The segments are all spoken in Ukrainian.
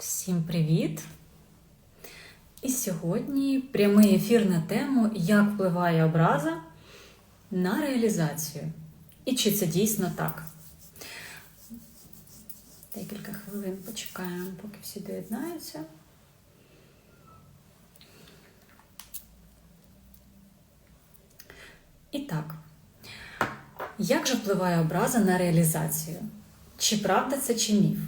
Всім привіт! І сьогодні прямий ефір на тему, як впливає образа на реалізацію. І чи це дійсно так? Декілька хвилин почекаємо, поки всі доєднаються. І так, як же впливає образа на реалізацію? Чи правда це, чи міф?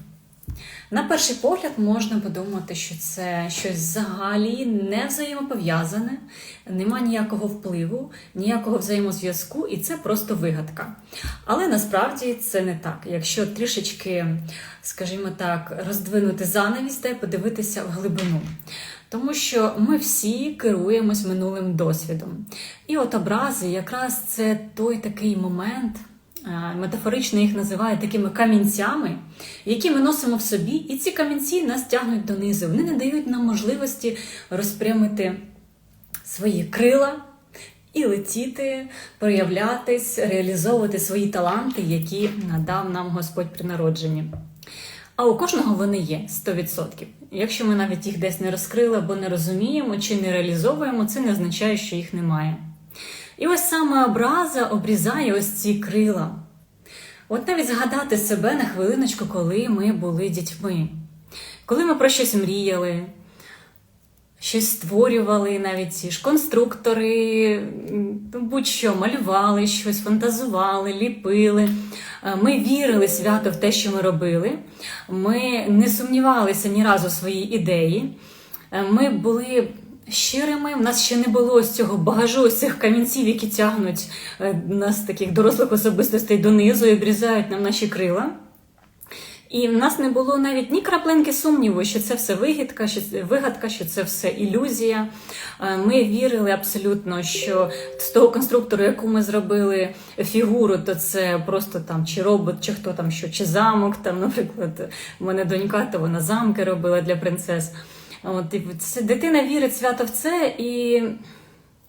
На перший погляд можна подумати, що це щось взагалі не взаємопов'язане, нема ніякого впливу, ніякого взаємозв'язку, і це просто вигадка. Але насправді це не так. Якщо трішечки, скажімо так, роздвинути занавіс та подивитися в глибину. Тому що ми всі керуємось минулим досвідом. І от образи якраз це той такий момент. Метафорично їх називають такими камінцями, які ми носимо в собі, і ці камінці нас тягнуть донизу. Вони не дають нам можливості розпрямити свої крила і летіти, проявлятись, реалізовувати свої таланти, які надав нам Господь при народженні. А у кожного вони є 100%. Якщо ми навіть їх десь не розкрили або не розуміємо чи не реалізовуємо, це не означає, що їх немає. І ось саме образа обрізає ось ці крила. От навіть згадати себе на хвилиночку, коли ми були дітьми, коли ми про щось мріяли, щось створювали, навіть ж конструктори, будь-що малювали щось, фантазували, ліпили. Е, Ми вірили свято в те, що ми робили. Ми не сумнівалися ні разу в свої ідеї. Е, Ми були щирими. В нас ще не було ось цього багажу, ось цих камінців, які тягнуть е, нас, таких дорослих особистостей донизу і обрізають нам наші крила. І в нас не було навіть ні краплинки сумніву, що це все вигідка, що це вигадка, що це все ілюзія. Е, Ми вірили абсолютно, що з того конструктору, яку ми зробили фігуру, то це просто там чи робот, чи хто там що, чи замок. Там, наприклад, в мене донька, то вона замки робила для принцес. От, і це- дитина вірить свято в це і.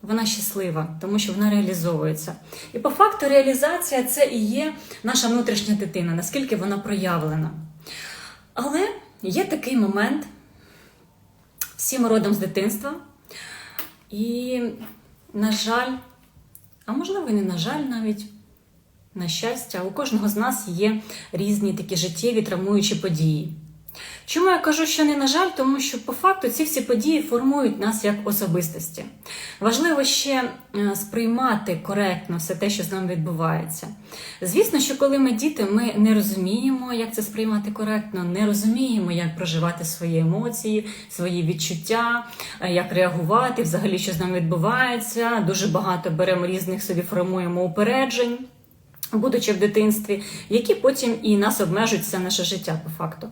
Вона щаслива, тому що вона реалізовується. І по факту реалізація це і є наша внутрішня дитина, наскільки вона проявлена. Але є такий момент, всі ми родом з дитинства, і, на жаль, а можливо, і не на жаль навіть, на щастя, у кожного з нас є різні такі життєві травмуючі події. Чому я кажу, що не на жаль, тому що по факту ці всі події формують нас як особистості. Важливо ще е, сприймати коректно все те, що з нами відбувається. Звісно, що коли ми діти, ми не розуміємо, як це сприймати коректно, не розуміємо, як проживати свої емоції, свої відчуття, е, як реагувати, взагалі, що з нами відбувається. Дуже багато беремо різних собі формуємо упереджень. Будучи в дитинстві, які потім і нас обмежують все наше життя по факту.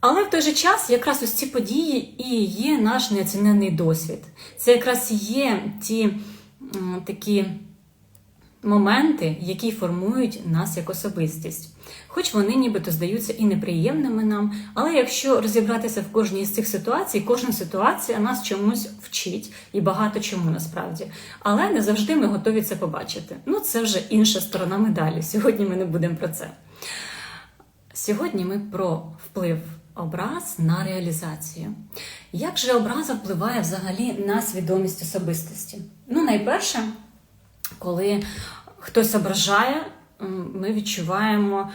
Але в той же час якраз ось ці події і є наш неоцінений досвід. Це якраз є ті такі моменти, які формують нас як особистість. Хоч вони нібито здаються і неприємними нам, але якщо розібратися в кожній з цих ситуацій, кожна ситуація нас чомусь вчить і багато чому насправді. Але не завжди ми готові це побачити. Ну, це вже інша сторона медалі. Сьогодні ми не будемо про це. Сьогодні ми про вплив образ на реалізацію. Як же образа впливає взагалі на свідомість особистості? Ну, найперше, коли хтось ображає, ми відчуваємо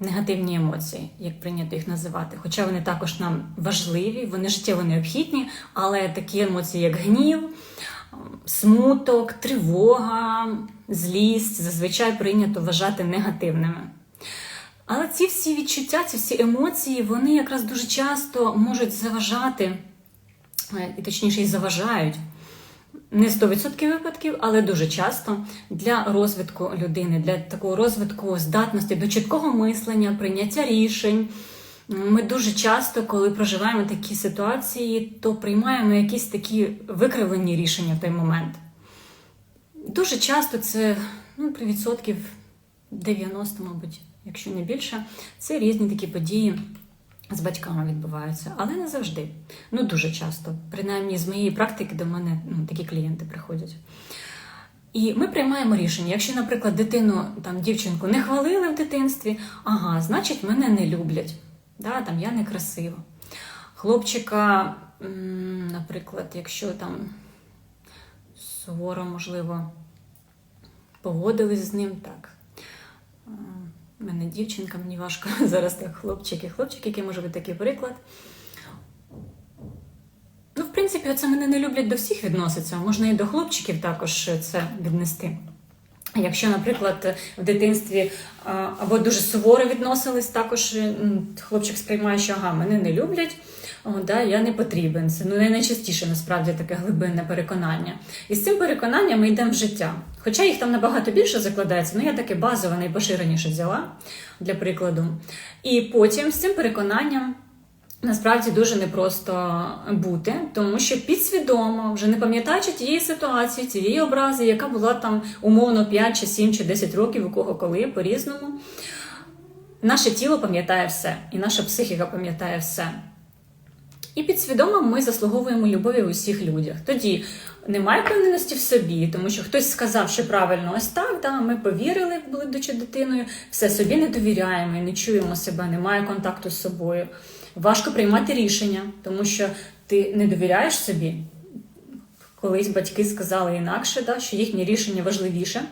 негативні емоції, як прийнято їх називати. Хоча вони також нам важливі, вони життєво необхідні, але такі емоції, як гнів, смуток, тривога, злість, зазвичай прийнято вважати негативними. Але ці всі відчуття, ці всі емоції, вони якраз дуже часто можуть заважати, е, і точніше, і заважають. Не 100% випадків, але дуже часто для розвитку людини, для такого розвитку здатності до чіткого мислення, прийняття рішень. Ми дуже часто, коли проживаємо такі ситуації, то приймаємо якісь такі викривлені рішення в той момент. Дуже часто це ну, при відсотків 90, мабуть, якщо не більше, це різні такі події з батьками відбуваються, але не завжди. Ну дуже часто. Принаймні, з моєї практики до мене ну, такі клієнти приходять. І ми приймаємо рішення. Якщо, наприклад, дитину, там, дівчинку не хвалили в дитинстві, ага, значить, мене не люблять. Да, там я некрасива. Хлопчика, наприклад, якщо там суворо, можливо, погодились з ним, так. Е, мене дівчинка, мені важко зараз так хлопчики. Хлопчик, який може бути такий приклад. Ну, в принципі, це мене не люблять до всіх відноситься. Можна і до хлопчиків також це віднести. Якщо, наприклад, в дитинстві або дуже суворо відносились, також хлопчик сприймає, що ага, мене не люблять, о, да, я не потрібен. Це ну, найчастіше насправді таке глибинне переконання. І з цим переконанням ми йдемо в життя. Хоча їх там набагато більше закладається, ну я таке базове, найпоширеніше взяла для прикладу. І потім з цим переконанням. Насправді дуже непросто бути, тому що підсвідомо, вже не пам'ятаючи тієї ситуації, тієї образи, яка була там умовно 5 чи 7 чи 10 років, у кого коли по-різному, наше тіло пам'ятає все, і наша психіка пам'ятає все. І підсвідомо ми заслуговуємо любові в усіх людях. Тоді немає впевненості в собі, тому що хтось сказав, що правильно ось так, да, ми повірили, будучи дитиною, все собі не довіряємо і не чуємо себе, немає контакту з собою. Важко приймати рішення, тому що ти не довіряєш собі. Колись батьки сказали інакше, да, що їхнє рішення важливіше.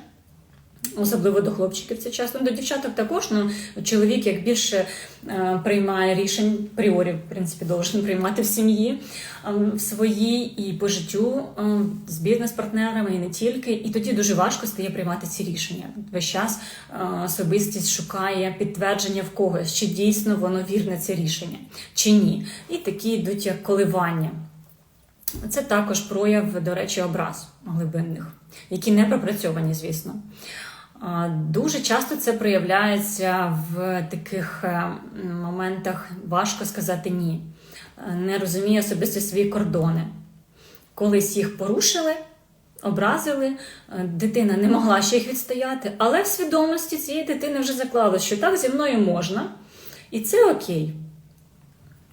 Особливо до хлопчиків це часто. Ну, До дівчаток також. Ну, чоловік як більше е, приймає рішень пріорі, в принципі, должен приймати в сім'ї е, в своїй і по життю е, з бізнес-партнерами, і не тільки. І тоді дуже важко стає приймати ці рішення. Весь час е, особистість шукає підтвердження в когось, чи дійсно воно вірне це рішення, чи ні. І такі йдуть як коливання. Це також прояв, до речі, образ глибинних, які не пропрацьовані, звісно. Дуже часто це проявляється в таких е, моментах важко сказати ні. Е, Не розуміє особисто свої кордони. Колись їх порушили, образили, е, дитина не могла ще їх відстояти, але в свідомості цієї дитини вже заклалось, що так зі мною можна, і це окей.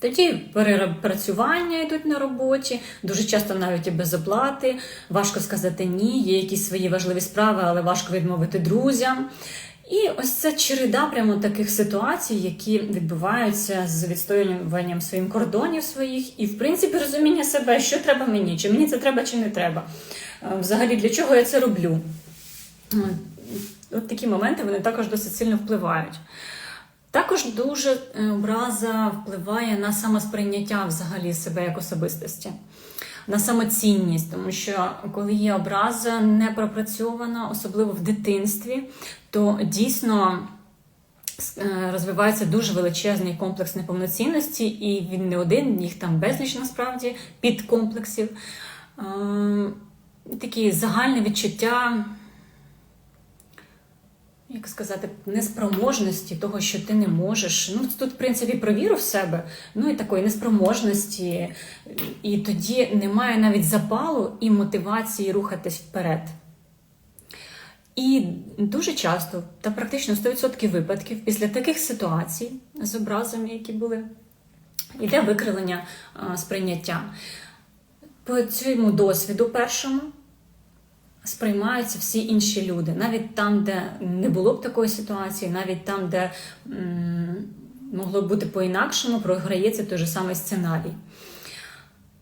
Тоді перепрацювання йдуть на роботі, дуже часто навіть і без оплати. Важко сказати ні, є якісь свої важливі справи, але важко відмовити друзям. І ось це череда прямо таких ситуацій, які відбуваються з відстоюванням своїм кордонів своїх, і, в принципі, розуміння себе, що треба мені, чи мені це треба, чи не треба. Е, Взагалі, для чого я це роблю? От такі моменти вони також досить сильно впливають. Також дуже е, образа впливає на самосприйняття взагалі себе як особистості, на самоцінність, тому що коли є образа не пропрацьована, особливо в дитинстві, то дійсно е, розвивається дуже величезний комплекс неповноцінності, і він не один, їх там безліч насправді підкомплексів. Ем, Такі загальне відчуття як сказати, неспроможності того, що ти не можеш. Ну, тут, в принципі, про віру в себе, ну і такої неспроможності, і тоді немає навіть запалу і мотивації рухатись вперед. І дуже часто, та практично 100% випадків, після таких ситуацій з образами, які були, йде викривлення сприйняття. По цьому досвіду першому сприймаються всі інші люди, навіть там, де не було б такої ситуації, навіть там, де м, могло б бути по-інакшому, програється той же самий сценарій.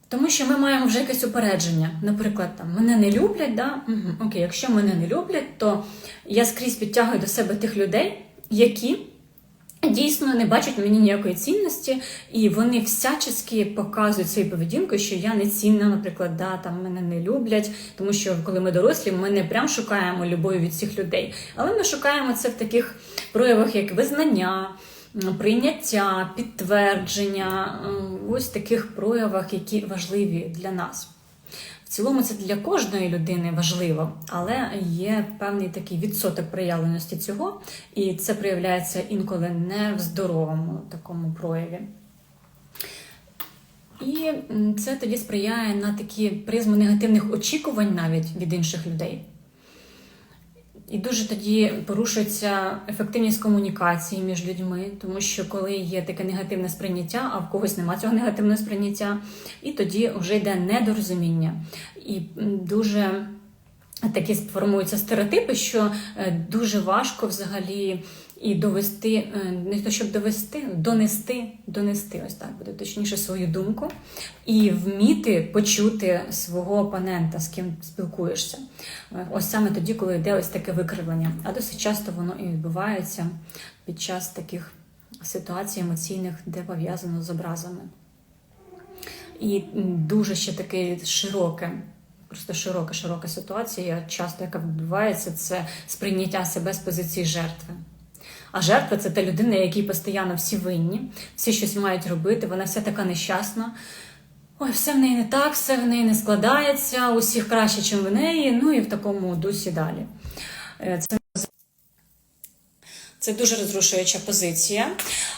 Тому що ми маємо вже якесь упередження. Наприклад, там мене не люблять, да? Угу, окей, якщо мене не люблять, то я скрізь підтягую до себе тих людей, які дійсно не бачать мені ніякої цінності, і вони всячески показують своєю поведінкою, що я не цінна, наприклад, да, там мене не люблять, тому що коли ми дорослі, ми не прям шукаємо любові від всіх людей, але ми шукаємо це в таких проявах, як визнання. Прийняття, підтвердження, ось таких проявах, які важливі для нас. Цілому це для кожної людини важливо, але є певний такий відсоток проявленості цього, і це проявляється інколи не в здоровому такому прояві. І це тоді сприяє на такі призму негативних очікувань навіть від інших людей. І дуже тоді порушується ефективність комунікації між людьми, тому що коли є таке негативне сприйняття, а в когось нема цього негативного сприйняття, і тоді вже йде недорозуміння. І дуже такі сформуються стереотипи, що дуже важко взагалі і довести, е, не то щоб довести, донести, донести, ось так буде точніше свою думку, і вміти почути свого опонента, з ким спілкуєшся. Е, Ось саме тоді, коли йде ось таке викривлення. А досить часто воно і відбувається під час таких ситуацій емоційних, де пов'язано з образами. І дуже ще таке широке, просто широка, широка ситуація, часто яка відбувається, це сприйняття себе з позиції жертви. А жертва це та людина, якій постійно всі винні, всі щось мають робити, вона вся така нещасна. Ой, все в неї не так, все в неї не складається, усіх краще, ніж в неї, ну і в такому дусі далі. Е, Це це дуже розрушуюча позиція,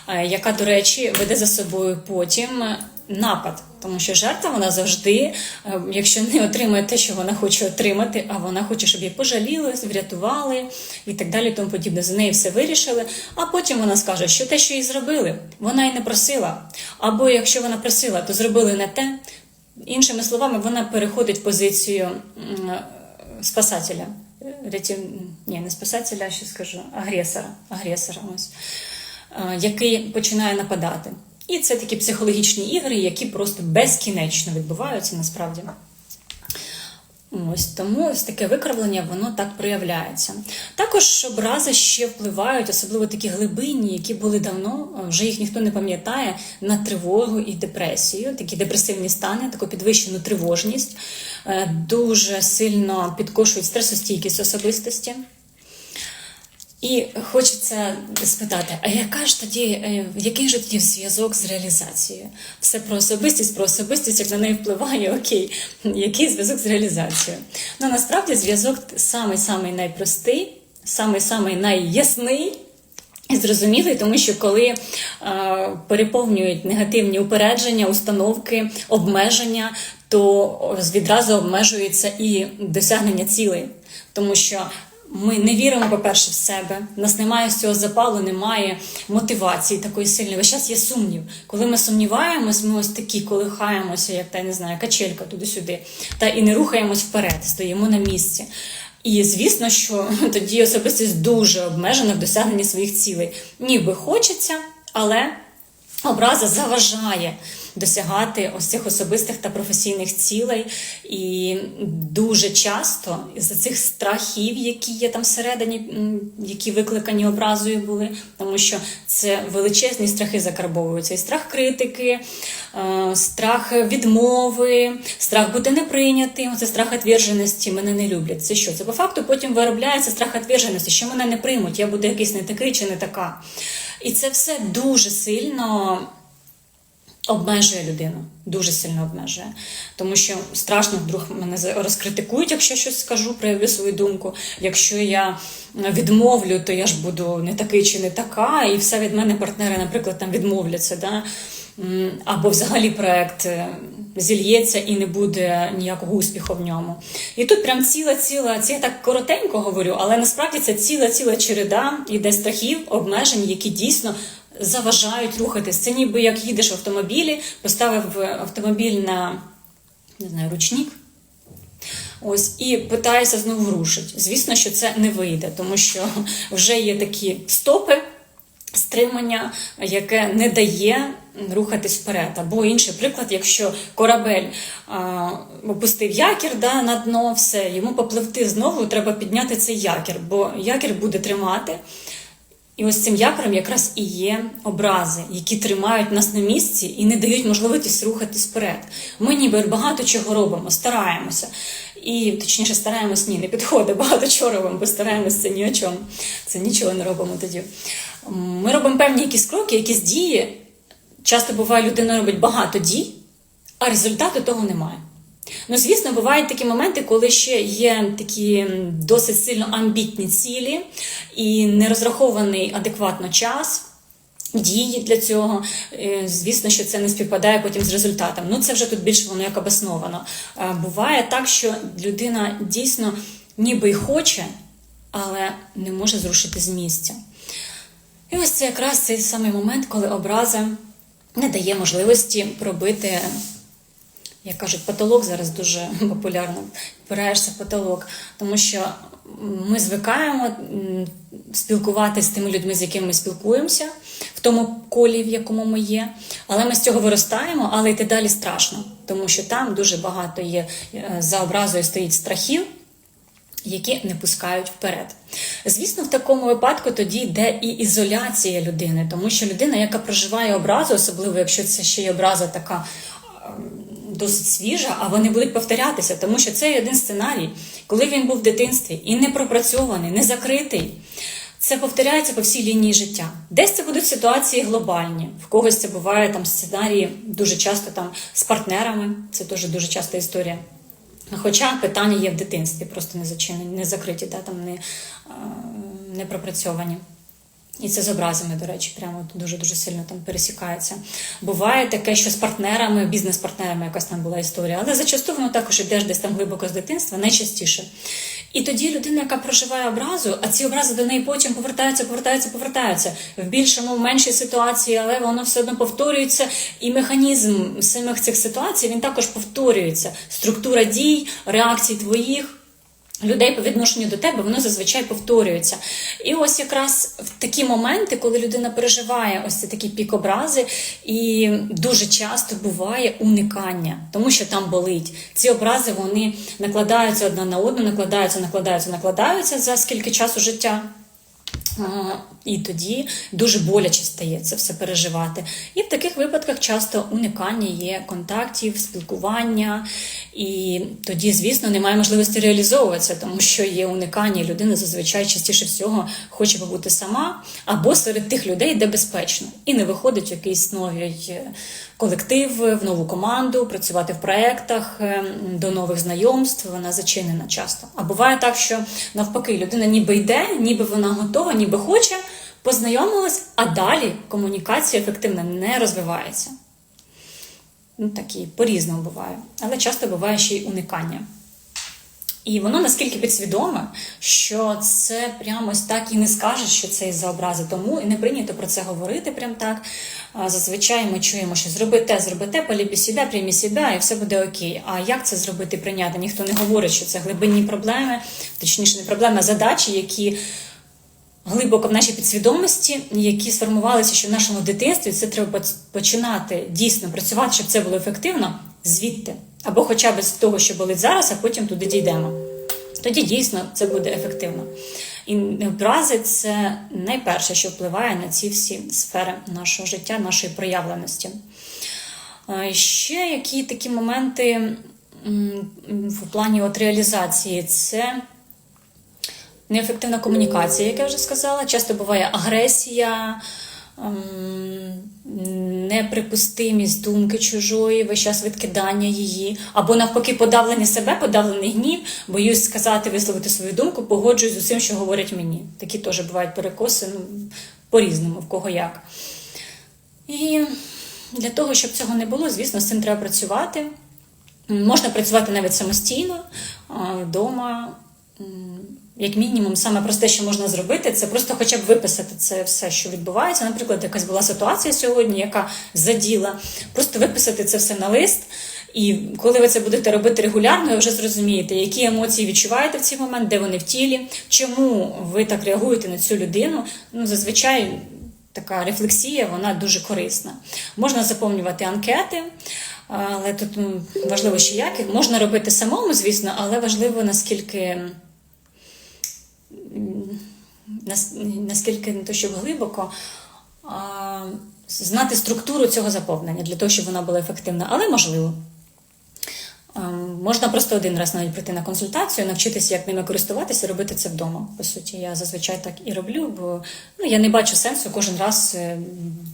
е, яка, до речі, веде за собою потім напад. Тому що жертва вона завжди, е, якщо не отримує те, що вона хоче отримати, а вона хоче, щоб її пожаліли, врятували і так далі, тому подібне. За неї все вирішили. А потім вона скаже, що те, що їй зробили, вона й не просила. Або якщо вона просила, то зробили не те. Іншими словами, вона переходить в позицію спасателя. Рятів... Ні, не спасателя, а ще скажу, агресора, агресора ось, е, який починає нападати. І це такі психологічні ігри, які просто безкінечно відбуваються насправді. Ось тому ось таке викривлення, воно так проявляється. Також образи ще впливають, особливо такі глибинні, які були давно, вже їх ніхто не пам'ятає, на тривогу і депресію, такі депресивні стани, таку підвищену тривожність, е, дуже сильно підкошують стресостійкість особистості. І хочеться спитати, а яка ж тоді, е, який же тоді зв'язок з реалізацією? Все про особистість, про особистість, як на неї впливає, окей, який зв'язок з реалізацією? Ну насправді зв'язок самий-самий найпростий, самий-самий найясний. І зрозумілий, тому що коли е, переповнюють негативні упередження, установки, обмеження, то відразу обмежується і досягнення цілей, тому що ми не віримо, по-перше, в себе. У нас немає з цього запалу, немає мотивації такої сильної. Весь час є сумнів. Коли ми сумніваємось, ми ось такі колихаємося, як та я не знаю, качелька туди-сюди, та і не рухаємось вперед, стоїмо на місці. І звісно, що тоді особистість дуже обмежена в досягненні своїх цілей. Ніби хочеться, але образа заважає досягати ось цих особистих та професійних цілей. І дуже часто із-за цих страхів, які є там всередині, які викликані образою були, тому що це величезні страхи закарбовуються. І страх критики, е, страх відмови, страх бути неприйнятим, це страх відверженості, мене не люблять. Це що? Це по факту потім виробляється страх відверженості, що мене не приймуть, я буду якийсь не такий чи не така. І це все дуже сильно обмежує людину, дуже сильно обмежує. Тому що страшно вдруг мене розкритикують, якщо щось скажу, проявлю свою думку. Якщо я відмовлю, то я ж буду не такий чи не така, і все від мене партнери, наприклад, там відмовляться. Да? Або взагалі проект е, зільється і не буде ніякого успіху в ньому. І тут прям ціла, ціла, це я так коротенько говорю, але насправді це ціла, ціла череда іде страхів, обмежень, які дійсно заважають рухатись. Це ніби як їдеш в автомобілі, поставив автомобіль на не знаю, ручник. Ось і питаєшся знову рушити. Звісно, що це не вийде, тому що вже є такі стопи, стримання, яке не дає рухатись вперед. Або інший приклад, якщо корабель а, опустив якір да, на дно, все, йому попливти знову, треба підняти цей якір, бо якір буде тримати. І ось цим якорем якраз і є образи, які тримають нас на місці і не дають можливості рухатись вперед. Ми ніби багато чого робимо, стараємося. І точніше, стараємось, ні, не підходить, багато чого робимо, бо стараємось це ні о чому. Це нічого не робимо тоді. Ми робимо певні якісь кроки, якісь дії. Часто буває, людина робить багато дій, а результату того немає. Ну, звісно, бувають такі моменти, коли ще є такі досить сильно амбітні цілі і не розрахований адекватно час. Дії для цього, Е, звісно, що це не співпадає потім з результатом. Ну це вже тут більше воно як обосновано. Е, Буває так, що людина дійсно ніби й хоче, але не може зрушити з місця. І ось це якраз цей самий момент, коли образа не дає можливості пробити як кажуть, потолок зараз дуже популярно, впираєшся в потолок, тому що ми звикаємо спілкуватися з тими людьми, з якими ми спілкуємося, в тому колі, в якому ми є. Але ми з цього виростаємо, але йти далі страшно, тому що там дуже багато є е, за образою стоїть страхів. Які не пускають вперед. Звісно, в такому випадку тоді йде і ізоляція людини, тому що людина, яка проживає образу, особливо якщо це ще й образа така ем, досить свіжа, а вони будуть повторятися, тому що це один сценарій, коли він був в дитинстві і не пропрацьований, не закритий. Це повторяється по всій лінії життя. Десь це будуть ситуації глобальні, в когось це буває там сценарії дуже часто там з партнерами, це теж дуже часта історія. Хоча питання є в дитинстві, просто не зачинені, не закриті, да, там не, не пропрацьовані. І це з образами, до речі, прямо дуже-дуже сильно там пересікається. Буває таке, що з партнерами, бізнес-партнерами якась там була історія, але зачасту воно також іде десь там глибоко з дитинства, найчастіше. І тоді людина, яка проживає образу, а ці образи до неї потім повертаються, повертаються, повертаються в більшому, в меншій ситуації, але воно все одно повторюється. І механізм самих цих ситуацій він також повторюється. Структура дій, реакцій твоїх. Людей по відношенню до тебе, воно зазвичай повторюється. І ось якраз в такі моменти, коли людина переживає ось ці такі пік образи, і дуже часто буває уникання, тому що там болить. Ці образи вони накладаються одна на одну, накладаються, накладаються, накладаються за скільки часу життя. І тоді дуже боляче стає це все переживати. І в таких випадках часто уникання є контактів, спілкування, і тоді, звісно, немає можливості реалізовуватися, тому що є уникання, людина зазвичай частіше всього хоче побути сама або серед тих людей, де безпечно, і не виходить якийсь новий колектив, в нову команду, працювати в проєктах, е, до нових знайомств. Вона зачинена часто. А буває так, що навпаки людина ніби йде, ніби вона готова, ніби хоче, познайомилась, а далі комунікація ефективна не розвивається. Ну, такі по-різному буває. Але часто буває ще й уникання. І воно наскільки підсвідоме, що це прямо ось так і не скажеш, що це із-за образи. Тому і не прийнято про це говорити прям так. Зазвичай ми чуємо, що зроби те, зроби те, полюбі себе, приймі себе, і все буде окей. А як це зробити прийняти? Ніхто не говорить, що це глибинні проблеми, точніше, не проблеми, а задачі, які глибоко в нашій підсвідомості, які сформувалися ще в нашому дитинстві. Це треба починати дійсно працювати, щоб це було ефективно звідти. Або хоча б з того, що болить зараз, а потім туди дійдемо. Тоді дійсно це буде ефективно. І образи це найперше, що впливає на ці всі сфери нашого життя, нашої проявленості. Ще які такі моменти в плані от реалізації це неефективна комунікація, як я вже сказала. Часто буває агресія, неприпустимість думки чужої, весь час відкидання її, або навпаки, подавлення себе, подавлений гнів, боюсь сказати, висловити свою думку, погоджуюсь з усім, що говорять мені. Такі теж бувають перекоси, ну, по-різному, в кого як. І для того, щоб цього не було, звісно, з цим треба працювати. Можна працювати навіть самостійно вдома як мінімум, саме просте, що можна зробити, це просто хоча б виписати це все, що відбувається. Наприклад, якась була ситуація сьогодні, яка заділа, просто виписати це все на лист. І коли ви це будете робити регулярно, ви вже зрозумієте, які емоції відчуваєте в цей момент, де вони в тілі, чому ви так реагуєте на цю людину. Ну, зазвичай така рефлексія, вона дуже корисна. Можна заповнювати анкети. Але тут важливо ще як. Можна робити самому, звісно, але важливо наскільки наскільки не то, щоб глибоко, знати структуру цього заповнення для того, щоб вона була ефективна, але можливо. Ем, можна просто один раз навіть прийти на консультацію, навчитися, як ними користуватися, робити це вдома. По суті, я зазвичай так і роблю, бо ну, я не бачу сенсу кожен раз е,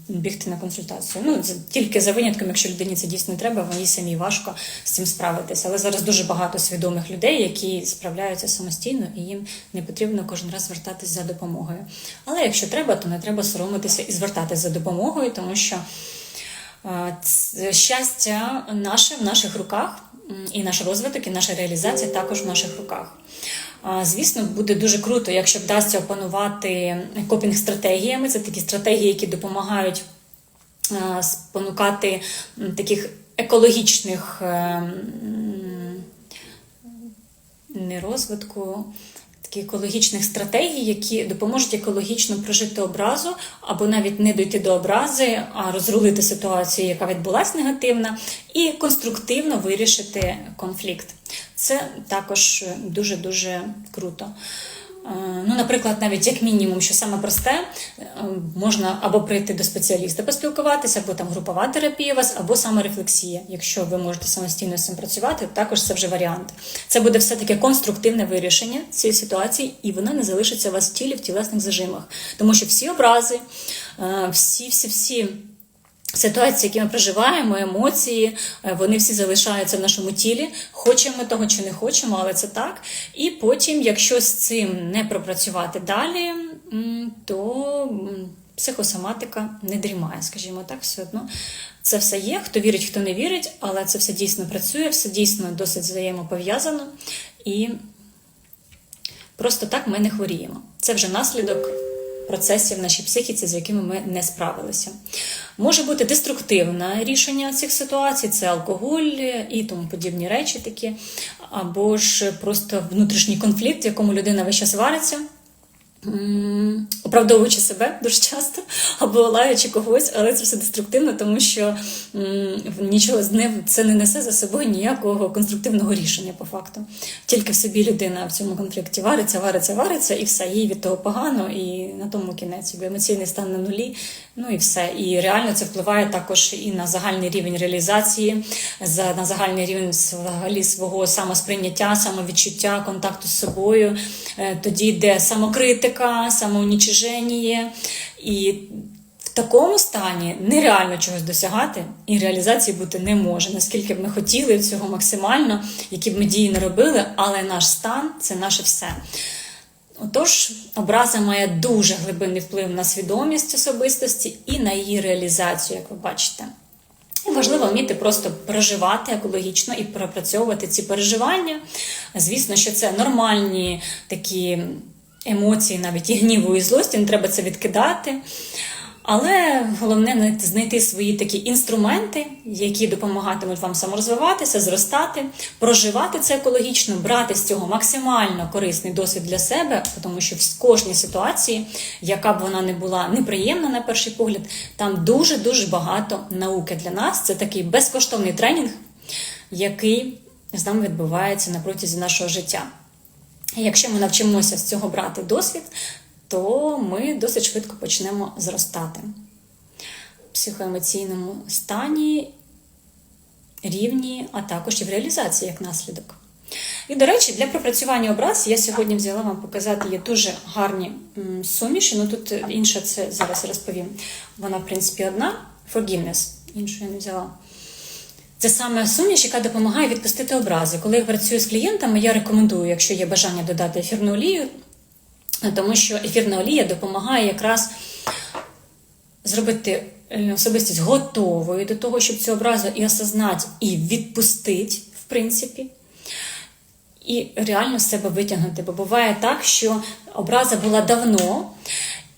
бігти на консультацію. Ну, Тільки за винятком, якщо людині це дійсно треба, їй самій важко з цим справитися. Але зараз дуже багато свідомих людей, які справляються самостійно, і їм не потрібно кожен раз звертатись за допомогою. Але якщо треба, то не треба соромитися і звертатись за допомогою, тому що е, щастя наше в наших руках і наш розвиток, і наша реалізація також в наших руках. Звісно, буде дуже круто, якщо вдасться опанувати копінг-стратегіями. Це такі стратегії, які допомагають спонукати таких екологічних е, не розвитку, таких екологічних стратегій, які допоможуть екологічно прожити образу, або навіть не дойти до образи, а розрулити ситуацію, яка відбулася негативна, і конструктивно вирішити конфлікт. Це також дуже дуже круто. Е, Ну, наприклад, навіть як мінімум, що саме просте, е, можна або прийти до спеціаліста, поспілкуватися, або там групова терапія у вас, або саморефлексія. Якщо ви можете самостійно з цим працювати, також це вже варіант. Це буде все таки конструктивне вирішення цієї ситуації, і вона не залишиться у вас в тілі в тілесних зажимах. Тому що всі образи, е, всі, всі, всі. Ситуації, які ми проживаємо, емоції, е, вони всі залишаються в нашому тілі. Хочемо ми того чи не хочемо, але це так. І потім, якщо з цим не пропрацювати далі, то психосоматика не дрімає, скажімо так, все одно. Це все є, хто вірить, хто не вірить, але це все дійсно працює, все дійсно досить взаємопов'язано. І просто так ми не хворіємо. Це вже наслідок процесів в нашій психіці, з якими ми не справилися. Може бути деструктивне рішення цих ситуацій, це алкоголь і тому подібні речі такі, або ж просто внутрішній конфлікт, в якому людина весь час вариться. Оправдовуючи себе дуже часто, або лаючи когось, але це все деструктивно, тому що м, нічого з ним це не несе за собою ніякого конструктивного рішення по факту. Тільки в собі людина в цьому конфлікті вариться, вариться, вариться, і все, їй від того погано, і на тому кінець емоційний стан на нулі. Ну і все. І реально це впливає також і на загальний рівень реалізації, за на загальний рівень взагалі свого самосприйняття, самовідчуття, контакту з собою. Е, Тоді йде самокритика, самоунічиження. І в такому стані нереально чогось досягати і реалізації бути не може. Наскільки б ми хотіли цього максимально, які б ми дії не робили, але наш стан це наше все. Отож, образа має дуже глибинний вплив на свідомість особистості і на її реалізацію, як ви бачите. Важливо вміти просто переживати екологічно і пропрацьовувати ці переживання. Звісно, що це нормальні такі емоції, навіть і гніву, і злості, не треба це відкидати. Але головне знайти свої такі інструменти, які допомагатимуть вам саморозвиватися, зростати, проживати це екологічно, брати з цього максимально корисний досвід для себе, тому що в кожній ситуації, яка б вона не була неприємна на перший погляд, там дуже дуже багато науки для нас. Це такий безкоштовний тренінг, який з нами відбувається на протязі нашого життя. Якщо ми навчимося з цього брати досвід, то ми досить швидко почнемо зростати в психоемоційному стані, рівні, а також і в реалізації як наслідок. І, до речі, для пропрацювання образ я сьогодні взяла вам показати є дуже гарні суміші. Ну тут інша це зараз розповім. Вона, в принципі, одна forgiveness, іншу я не взяла. Це саме суміш, яка допомагає відпустити образи. Коли я працюю з клієнтами, я рекомендую, якщо є бажання додати ефірну олію, тому що ефірна олія допомагає якраз зробити е, особистість готовою до того, щоб цю образу і осознати, і відпустити, в принципі. І реально себе витягнути. Бо буває так, що образа була давно,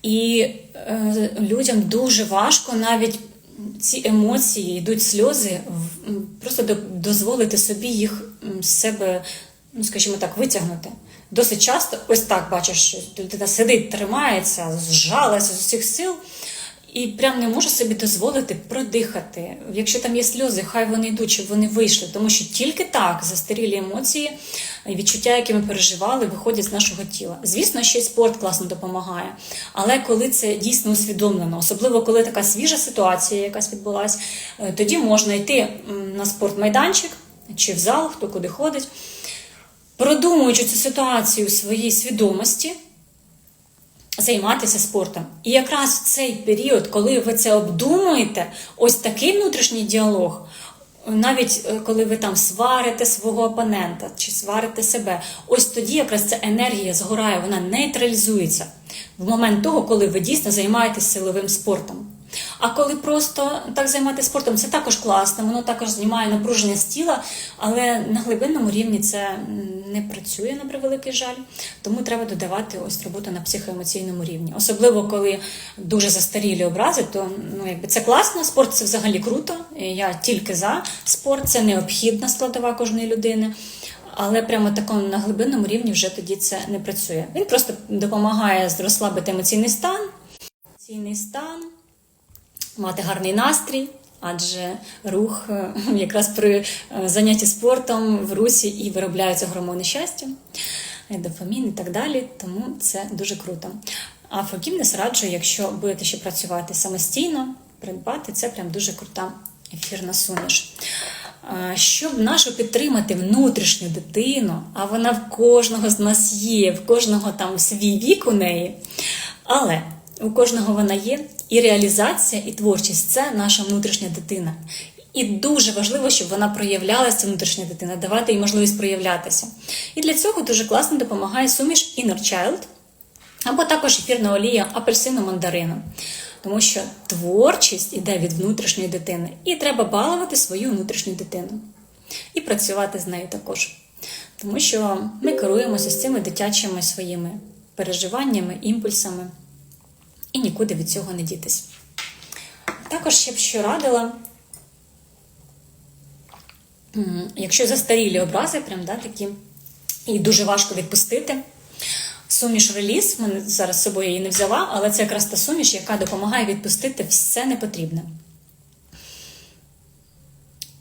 і е, людям дуже важко навіть ці емоції, йдуть сльози, просто до- дозволити собі їх з себе, ну скажімо так, витягнути. Досить часто, ось так бачиш, що людина сидить, тримається, зжалася з усіх сил. І прям не може собі дозволити продихати. Якщо там є сльози, хай вони йдуть, щоб вони вийшли. Тому що тільки так застарілі емоції і відчуття, які ми переживали, виходять з нашого тіла. Звісно, ще й спорт класно допомагає. Але коли це дійсно усвідомлено, особливо коли така свіжа ситуація якась відбулась, е, тоді можна йти на спортмайданчик чи в зал, хто куди ходить, продумуючи цю ситуацію у своїй свідомості займатися спортом. І якраз в цей період, коли ви це обдумуєте, ось такий внутрішній діалог. Навіть е, коли ви там сварите свого опонента чи сварите себе, ось тоді якраз ця енергія згорає, вона нейтралізується в момент того, коли ви дійсно займаєтесь силовим спортом. А коли просто так займатися спортом, це також класно, воно також знімає напруження з тіла, але на глибинному рівні це не працює на превеликий жаль. Тому треба додавати ось роботу на психоемоційному рівні. Особливо коли дуже застарілі образи, то ну якби це класно. Спорт це взагалі круто. Я тільки за спорт, це необхідна складова кожної людини. але прямо такому на глибинному рівні вже тоді це не працює. Він просто допомагає розслабити емоційний стан, емоційний стан, мати гарний настрій, адже рух е, якраз при е, занятті спортом в русі і виробляються гормони щастя, е, дофамін і так далі. Тому це дуже круто. А фокімнес раджу, якщо будете ще працювати самостійно, придбати це прям дуже крута ефірна суміш. Щоб нашу підтримати внутрішню дитину, а вона в кожного з нас є, в кожного там свій вік у неї. Але у кожного вона є, і реалізація, і творчість це наша внутрішня дитина. І дуже важливо, щоб вона проявлялася, внутрішня дитина, давати їй можливість проявлятися. І для цього дуже класно допомагає суміш Inner Child, або також ефірна олія апельсину мандарину. Тому що творчість іде від внутрішньої дитини, і треба балувати свою внутрішню дитину. І працювати з нею також. Тому що ми керуємося з цими дитячими своїми переживаннями, імпульсами, і нікуди від цього не дітись. Також я б що радила, якщо застарілі образи, прям да, такі, і дуже важко відпустити. Суміш реліз, мене зараз з собою її не взяла, але це якраз та суміш, яка допомагає відпустити все непотрібне.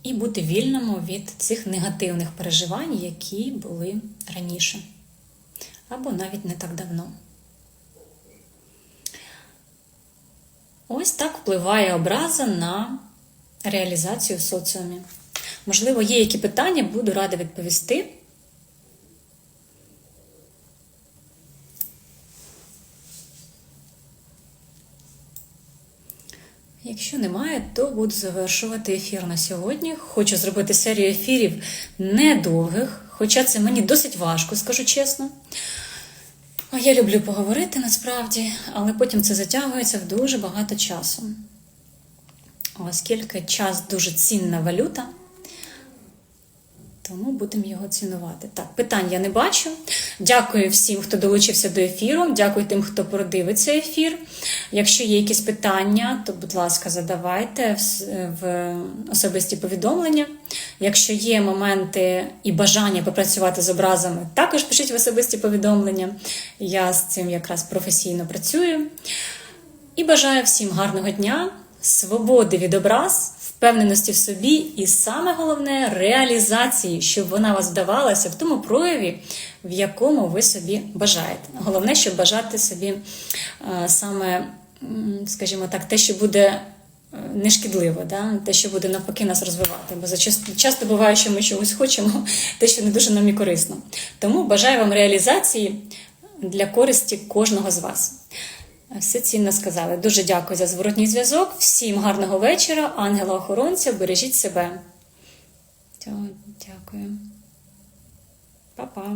І бути вільному від цих негативних переживань, які були раніше, або навіть не так давно. Ось так впливає образа на реалізацію в соціумі. Можливо, є які питання, буду рада відповісти. Якщо немає, то буду завершувати ефір на сьогодні. Хочу зробити серію ефірів недовгих, хоча це мені досить важко, скажу чесно. Я люблю поговорити насправді, але потім це затягується в дуже багато часу. Оскільки час дуже цінна валюта, тому будемо його цінувати. Так, питань я не бачу. Дякую всім, хто долучився до ефіру. Дякую тим, хто продивиться ефір. Якщо є якісь питання, то, будь ласка, задавайте в особисті повідомлення. Якщо є моменти і бажання попрацювати з образами, також пишіть в особисті повідомлення. Я з цим якраз професійно працюю. І бажаю всім гарного дня, свободи від образ, впевненості в собі, і саме головне реалізації, щоб вона вас вдавалася в тому прояві, в якому ви собі бажаєте. Головне, щоб бажати собі е, саме, скажімо так, те, що буде. Нешкідливо, да? те, що буде навпаки нас розвивати. Бо часто, часто буває, що ми чогось хочемо, те, що не дуже нам і корисно. Тому бажаю вам реалізації для користі кожного з вас. Все цінно сказали. Дуже дякую за зворотній зв'язок. Всім гарного вечора, ангела-охоронця, бережіть себе. Дякую. Па-па.